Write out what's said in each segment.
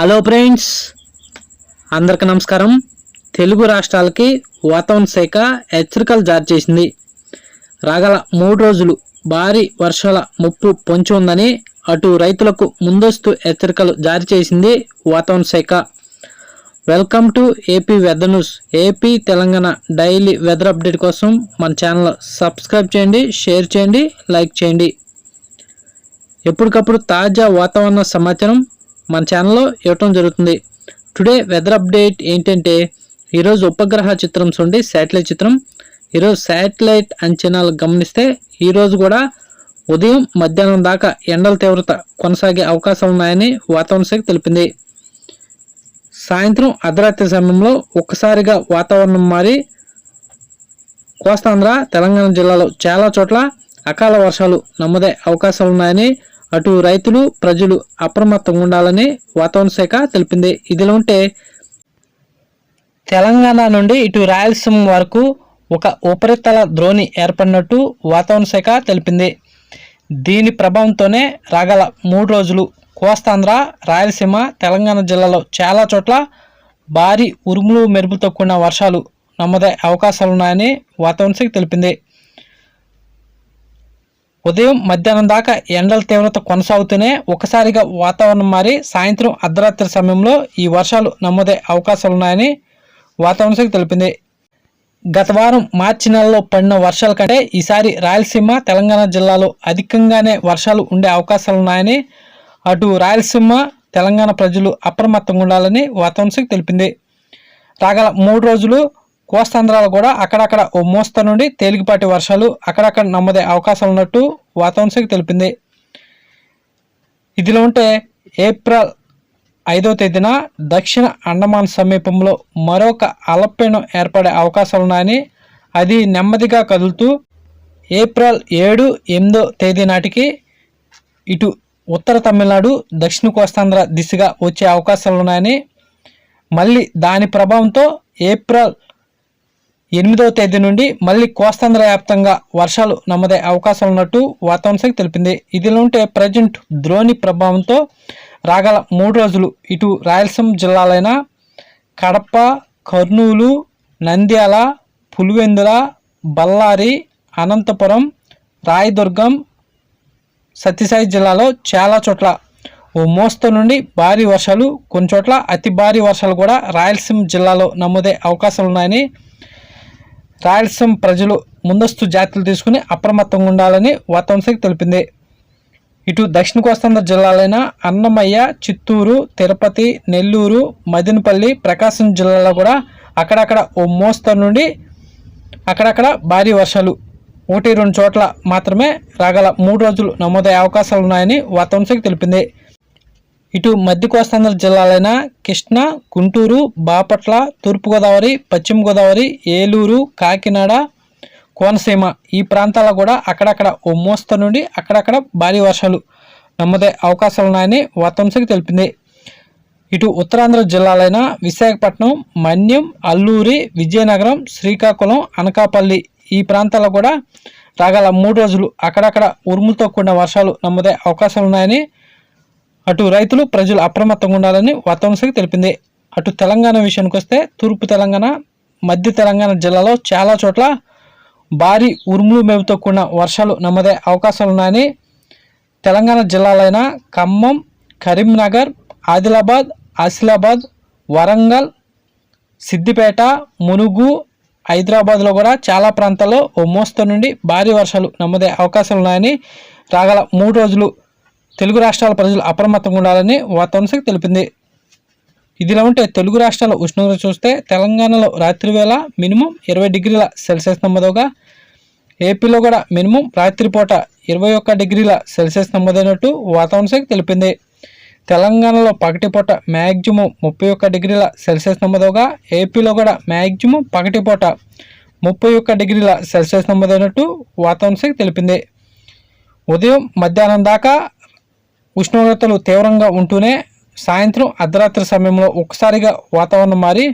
Hello friends అందరికి నమస్కారం. తెలుగు రాష్ట్రాలకి వాతావరణ శాఖ హెచ్చరికలు జారీ చేసింది. రాగల మూడు రోజులు భారీ వర్షాల ముప్పు పొంచి ఉందని అటు రైతులకు ముందస్తు హెచ్చరికలు జారీ చేసింది వాతావరణ శాఖ. Welcome to AP weather news. AP Telangana daily weather update కోసం మన ఛానల్ సబ్స్క్రైబ్ చేయండి షేర్ చేయండి లైక్ చేయండి. ఎప్పటికప్పుడు తాజా వాతావరణ సమాచారం మన ఛానల్లో ఇవ్వటం జరుగుతుంది. టుడే వెదర్ అప్డేట్ ఏంటంటే ఈరోజు ఉపగ్రహ చిత్రం చూడండి శాటిలైట్ చిత్రం. ఈరోజు శాటిలైట్ అంచనాలు గమనిస్తే ఈరోజు కూడా ఉదయం మధ్యాహ్నం దాకా ఎండల తీవ్రత కొనసాగే అవకాశాలు ఉన్నాయని వాతావరణ శాఖ తెలిపింది. సాయంత్రం అర్ధరాత్రి సమయంలో ఒక్కసారిగా వాతావరణం మారి కోస్తాంధ్ర తెలంగాణ జిల్లాలో చాలా చోట్ల అకాల వర్షాలు నమ్మదే అవకాశాలు ఉన్నాయని అటు రైతులు ప్రజలు అప్రమత్తంగా ఉండాలని వాతావరణ శాఖ తెలిపింది. ఇదిలో ఉంటే తెలంగాణ నుండి ఇటు రాయలసీమ వరకు ఒక ఉపరితల ద్రోణి ఏర్పడినట్టు వాతావరణ శాఖ తెలిపింది. దీని ప్రభావంతోనే రాగల మూడు రోజులు కోస్తాంధ్ర రాయలసీమ తెలంగాణ జిల్లాలో చాలా చోట్ల భారీ ఉరుములు మెరుపులతో కూడిన వర్షాలు నమ్మదే అవకాశాలు ఉన్నాయని వాతావరణ శాఖ తెలిపింది. ఉదయం మధ్యాహ్నం దాకా ఎండల తీవ్రత కొనసాగుతూనే ఒకసారిగా వాతావరణం మారి సాయంత్రం అర్ధరాత్రి సమయంలో ఈ వర్షాలు నమోదే అవకాశాలున్నాయని వాతావరణ శాఖ తెలిపింది. గత వారం మార్చి నెలలో పడిన వర్షాల కంటే ఈసారి రాయలసీమ తెలంగాణ జిల్లాలో అధికంగానే వర్షాలు ఉండే అవకాశాలున్నాయని అటు రాయలసీమ తెలంగాణ ప్రజలు అప్రమత్తంగా ఉండాలని వాతావరణ శాఖ తెలిపింది. రాగల మూడు రోజులు కోస్తాంధ్రాలో కూడా అక్కడక్కడ ఓ మోస్త నుండి తేలికపాటి వర్షాలు అక్కడక్కడ నమ్మదే అవకాశాలు ఉన్నట్టు వాతావరణ శాఖ తెలిపింది. ఇదిలో ఉంటే ఏప్రిల్ ఐదవ తేదీన దక్షిణ అండమాన్ సమీపంలో మరొక అలపీనం ఏర్పడే అవకాశాలు ఉన్నాయని అది నెమ్మదిగా కదులుతూ ఏప్రిల్ ఏడు ఎనిమిదో తేదీ నాటికి ఇటు ఉత్తర తమిళనాడు దక్షిణ కోస్తాంధ్ర దిశగా వచ్చే అవకాశాలు ఉన్నాయని మళ్ళీ దాని ప్రభావంతో ఏప్రిల్ ఎనిమిదవ తేదీ నుండి మళ్ళీ కోస్తాంధ్ర వ్యాప్తంగా వర్షాలు నమ్మదే అవకాశాలు ఉన్నట్టు వాతావరణ శాఖ తెలిపింది. ఇదిలో ఉంటే ప్రజెంట్ ద్రోణి ప్రభావంతో రాగల మూడు రోజులు ఇటు రాయలసీమ జిల్లాలైన కడప కర్నూలు నంద్యాల పులివెందుల బళ్ళారి అనంతపురం రాయదుర్గం సత్యసాయి జిల్లాలో చాలా చోట్ల ఓ మోస్తరు నుండి భారీ వర్షాలు కొన్ని చోట్ల అతి భారీ వర్షాలు కూడా రాయలసీమ జిల్లాలో నమోదే అవకాశాలు ఉన్నాయని రాయలసీమ ప్రజలు ముందస్తు జాగ్రత్తలు తీసుకుని అప్రమత్తంగా ఉండాలని వాతావరణ తెలిపింది. ఇటు దక్షిణ కోస్తాంధ్ర జిల్లాలైన అన్నమయ్య చిత్తూరు తిరుపతి నెల్లూరు మదినపల్లి ప్రకాశం జిల్లాలో కూడా అక్కడక్కడ ఓ మోస్తరు నుండి అక్కడక్కడ భారీ వర్షాలు. ఒకటి రెండు చోట్ల మాత్రమే రాగల మూడు రోజులు నమోదయ్యే అవకాశాలు ఉన్నాయని వాతావరణ తెలిపింది. ఇటు మధ్య కోస్తాంధ్ర జిల్లాలైన కృష్ణా గుంటూరు బాపట్ల తూర్పుగోదావరి పశ్చిమ గోదావరి ఏలూరు కాకినాడ కోనసీమ ఈ ప్రాంతాల్లో కూడా అక్కడక్కడ ఓ మోస్తరు నుండి అక్కడక్కడ భారీ వర్షాలు నమ్మదే అవకాశాలు ఉన్నాయని వాతావరణ తెలిపింది. ఇటు ఉత్తరాంధ్ర జిల్లాలైన విశాఖపట్నం మన్యం అల్లూరి విజయనగరం శ్రీకాకుళం అనకాపల్లి ఈ ప్రాంతాల్లో కూడా రాగల మూడు రోజులు అక్కడక్కడ ఉరుములతో కూడిన వర్షాలు నమ్మదే అవకాశాలు ఉన్నాయని అటు రైతులు ప్రజలు అప్రమత్తంగా ఉండాలని వాతావరణ శాఖ తెలిపింది. అటు తెలంగాణ విషయానికి వస్తే తూర్పు తెలంగాణ మధ్య తెలంగాణ జిల్లాలో చాలా చోట్ల భారీ ఉరుములు మేపుతో కూడిన వర్షాలు నమ్మదే అవకాశాలు ఉన్నాయని తెలంగాణ జిల్లాలైన ఖమ్మం కరీంనగర్ ఆదిలాబాద్ ఆసిలాబాద్ వరంగల్ సిద్దిపేట మునుగు హైదరాబాద్లో కూడా చాలా ప్రాంతాల్లో ఓ మోస్తరు నుండి భారీ వర్షాలు నమ్మదే అవకాశాలు ఉన్నాయని రాగల మూడు రోజులు తెలుగు రాష్ట్రాల ప్రజలు అప్రమత్తంగా ఉండాలని వాతావరణ శాఖ తెలిపింది. ఇదిలా ఉంటే తెలుగు రాష్ట్రాల ఉష్ణోగ్రత చూస్తే తెలంగాణలో రాత్రి వేళ మినిమం ఇరవై డిగ్రీల సెల్సియస్ నమోదవగా ఏపీలో కూడా మినిమం రాత్రిపూట ఇరవై ఒక్క డిగ్రీల సెల్సియస్ నమోదైనట్టు వాతావరణ శాఖ తెలిపింది. తెలంగాణలో పగటిపూట మ్యాక్సిమం ముప్పై ఒక్క డిగ్రీల సెల్సియస్ నమోదవగా ఏపీలో కూడా మ్యాక్సిమం పగటిపూట ముప్పై ఒక్క డిగ్రీల సెల్సియస్ నమోదైనట్టు వాతావరణ శాఖ తెలిపింది. ఉదయం మధ్యాహ్నం దాకా ఉష్ణోగ్రతలు తీవ్రంగా ఉంటూనే సాయంత్రం అర్ధరాత్రి సమయంలో ఒక్కసారిగా వాతావరణం మారి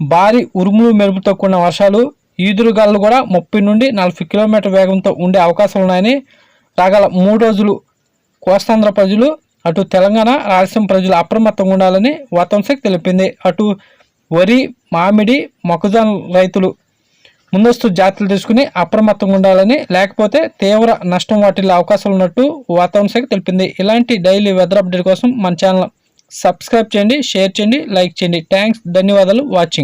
భారీ ఉరుములు మెరుపుతో కూడిన వర్షాలు ఈదురుగాలు కూడా ముప్పై నుండి నలభై కిలోమీటర్ వేగంతో ఉండే అవకాశాలు ఉన్నాయని రాగల మూడు రోజులు కోస్తాంధ్ర ప్రజలు అటు తెలంగాణ రాయలసీమ ప్రజలు అప్రమత్తంగా ఉండాలని వాతావరణ శాఖ తెలిపింది. అటు వరి మామిడి మొక్కజొన్న రైతులు ముందస్తు జాగ్రత్తలు తీసుకుని అప్రమత్తంగా ఉండాలని లేకపోతే తీవ్ర నష్టం వాటిల్లే అవకాశాలు ఉన్నట్టు వాతావరణ శాఖ తెలిపింది. ఇలాంటి డైలీ వెదర్ అప్డేట్ కోసం మన ఛానల్ సబ్స్క్రైబ్ చేయండి షేర్ చేయండి లైక్ చేయండి. థ్యాంక్స్ ధన్యవాదాలు వాచింగ్.